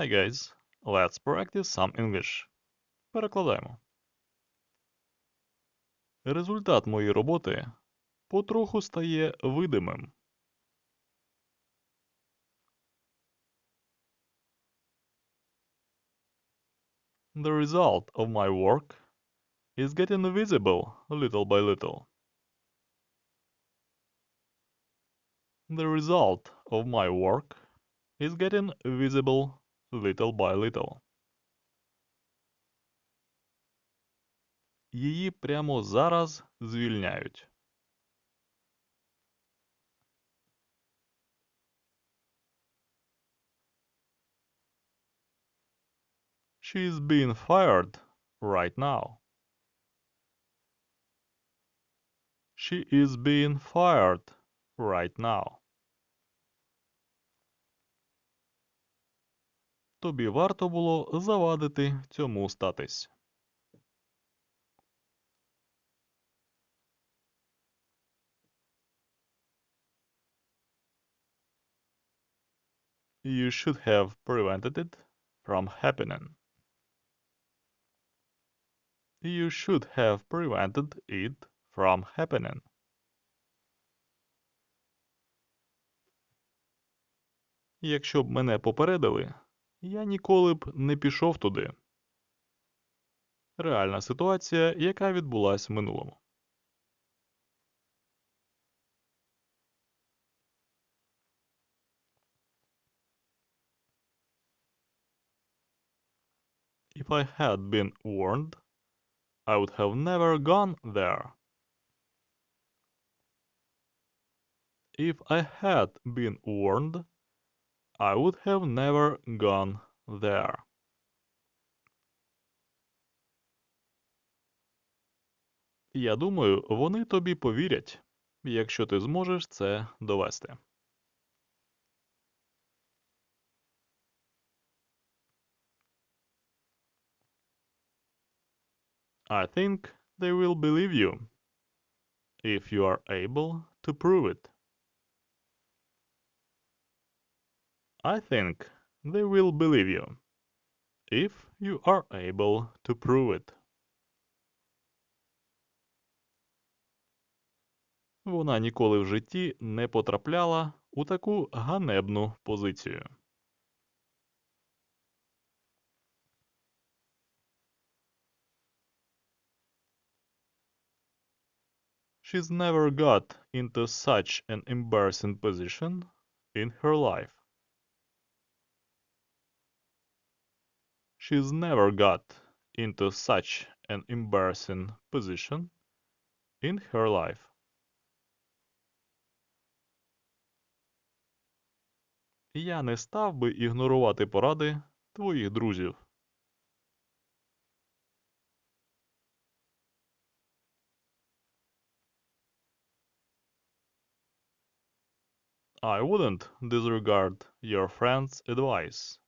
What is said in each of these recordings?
Hey guys, let's practice some English. Перекладаємо. Результат моєї роботи потроху стає видимим. The result of my work is getting visible little by little. The result of my work is getting visible little by little. Її прямо зараз звільняють. She is being fired right now. She is being fired right now. Тобі варто було завадити цьому статись. You should have prevented it from happening. You should have prevented it from happening. Якщо б мене попередили, я ніколи б не пішов туди. Реальна ситуація, яка відбулась в минулому. If I had been warned, I would have never gone there. If I had been warned, I would have never gone there. Я думаю, вони тобі повірять, якщо ти зможеш це довести. I think they will believe you if you are able to prove it. I think they will believe you if you are able to prove it. Вона ніколи в житті не потрапляла у таку ганебну позицію. She's never got into such an embarrassing position in her life. She's never got into such an embarrassing position in her life. Я не став би ігнорувати поради твоїх друзів. I wouldn't disregard your friend's advice.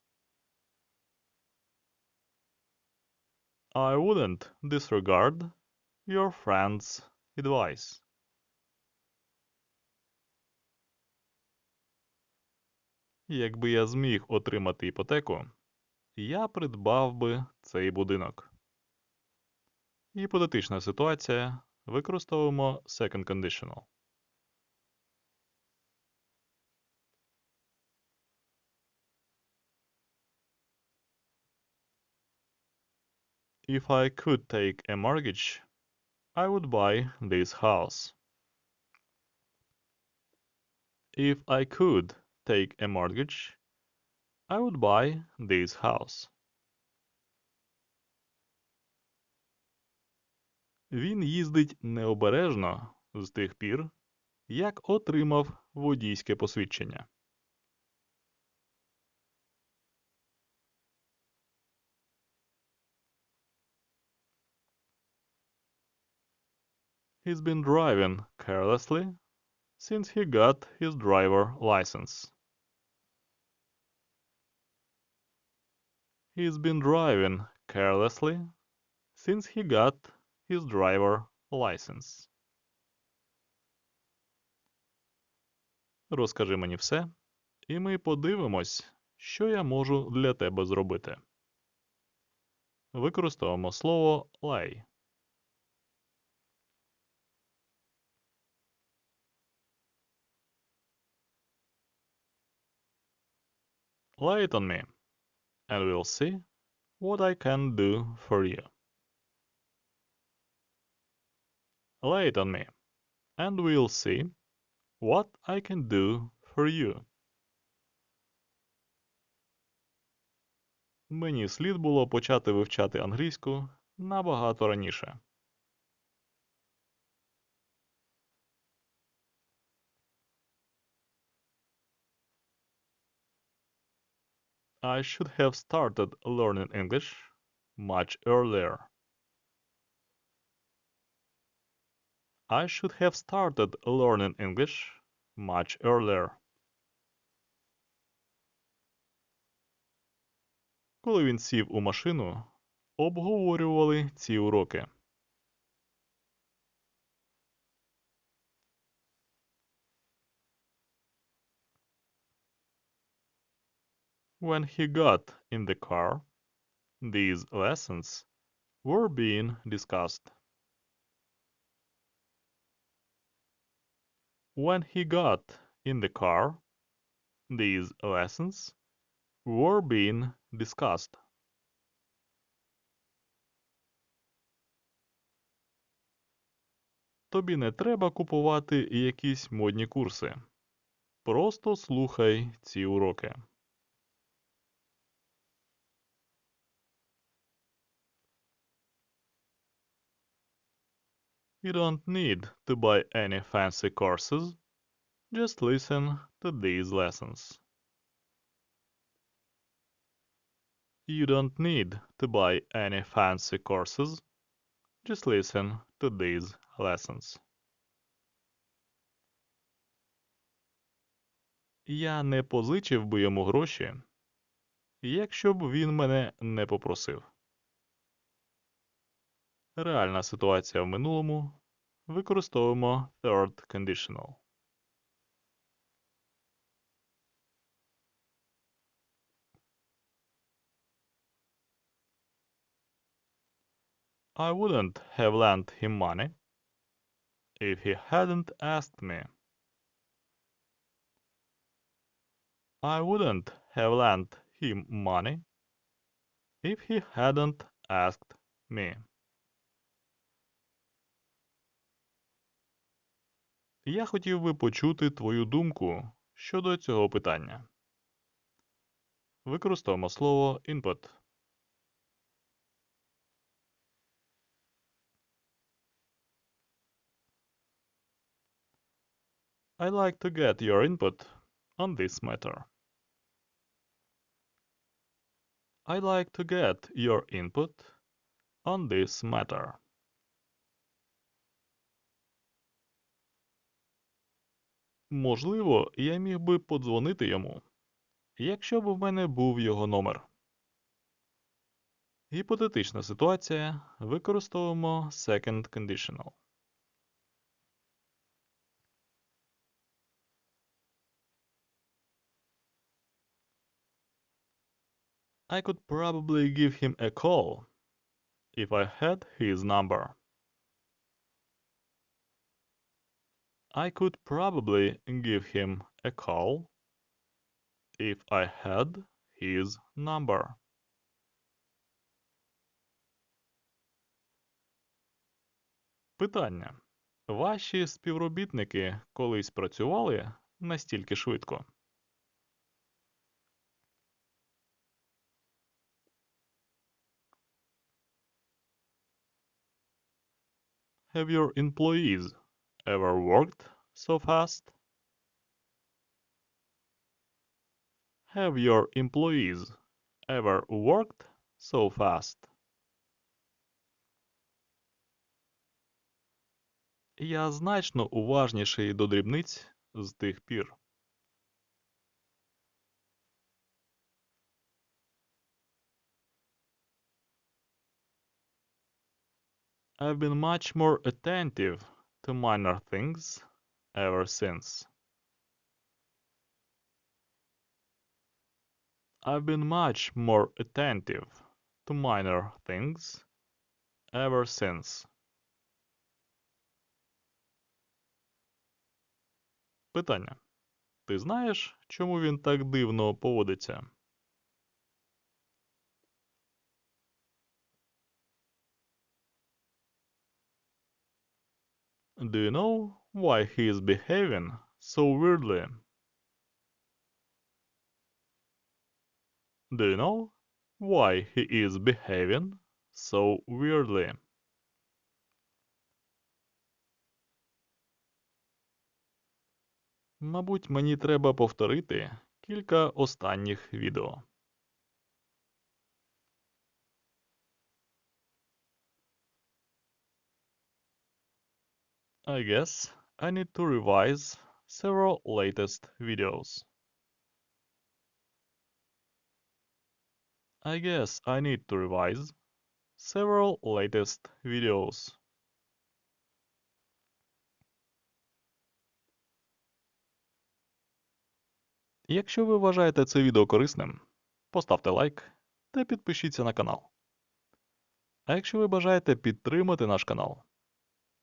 I wouldn't disregard your friend's advice. Якби я зміг отримати іпотеку, я придбав би цей будинок. Гіпотетична ситуація. Використовуємо second conditional. If I could take a mortgage, I would buy this house. If I could take a mortgage, I would buy this house. Він їздить необережно з тих пір, як отримав водійське посвідчення. He's been driving carelessly since he got his driver license. He's been driving carelessly since he got his driver license. Розкажи мені все, і ми подивимось, Що я можу для тебе зробити? Використовуємо слово lay. Lay it on me, and we'll see what I can do for you. Lay it on me, and we'll see what I can do for you. Мені слід було почати вивчати англійську набагато раніше. I should have started learning English much earlier. I should have started learning English much earlier. Коли він сів у машину, обговорювали ці уроки. When he got in the car, these lessons were being discussed. When he got in the car, these lessons were being discussed. Тобі не треба купувати якісь модні курси. Просто слухай ці уроки. You don't need to buy any fancy courses. Just listen to these lessons. You don't need to buy any fancy courses. Just listen to these lessons. Я не позичив би йому гроші, якщо б він мене не попросив. Реальна ситуація в минулому. Використовуємо third conditional. I wouldn't have lent him money if he hadn't asked me. I wouldn't have lent him money if he hadn't asked me. Я хотів би почути твою думку щодо цього питання. Використовуємо слово input. I'd like to get your input on this matter. I'd like to get your input on this matter. Можливо, я міг би подзвонити йому, якщо б у мене був його номер. Гіпотетична ситуація. Використовуємо second conditional. I could probably give him a call if I had his number. I could probably give him a call if I had his number. Питання. Ваші співробітники колись працювали настільки швидко? Have your employees ever worked so fast? Have your employees ever worked so fast? Я значно уважніший до дрібниць з тих пір. I've been much more attentive to minor things ever since. I've been much more attentive to minor things ever since. Питання. Ти знаєш, чому він так дивно поводиться? Do you know why he is behaving so weirdly? Do you know why he is behaving so weirdly? Мабуть, мені треба повторити кілька останніх відео. I guess I need to revise several latest videos. I guess I need to revise several latest videos. Якщо ви вважаєте це відео корисним, поставте лайк та підпишіться на канал. А якщо ви бажаєте підтримати наш канал,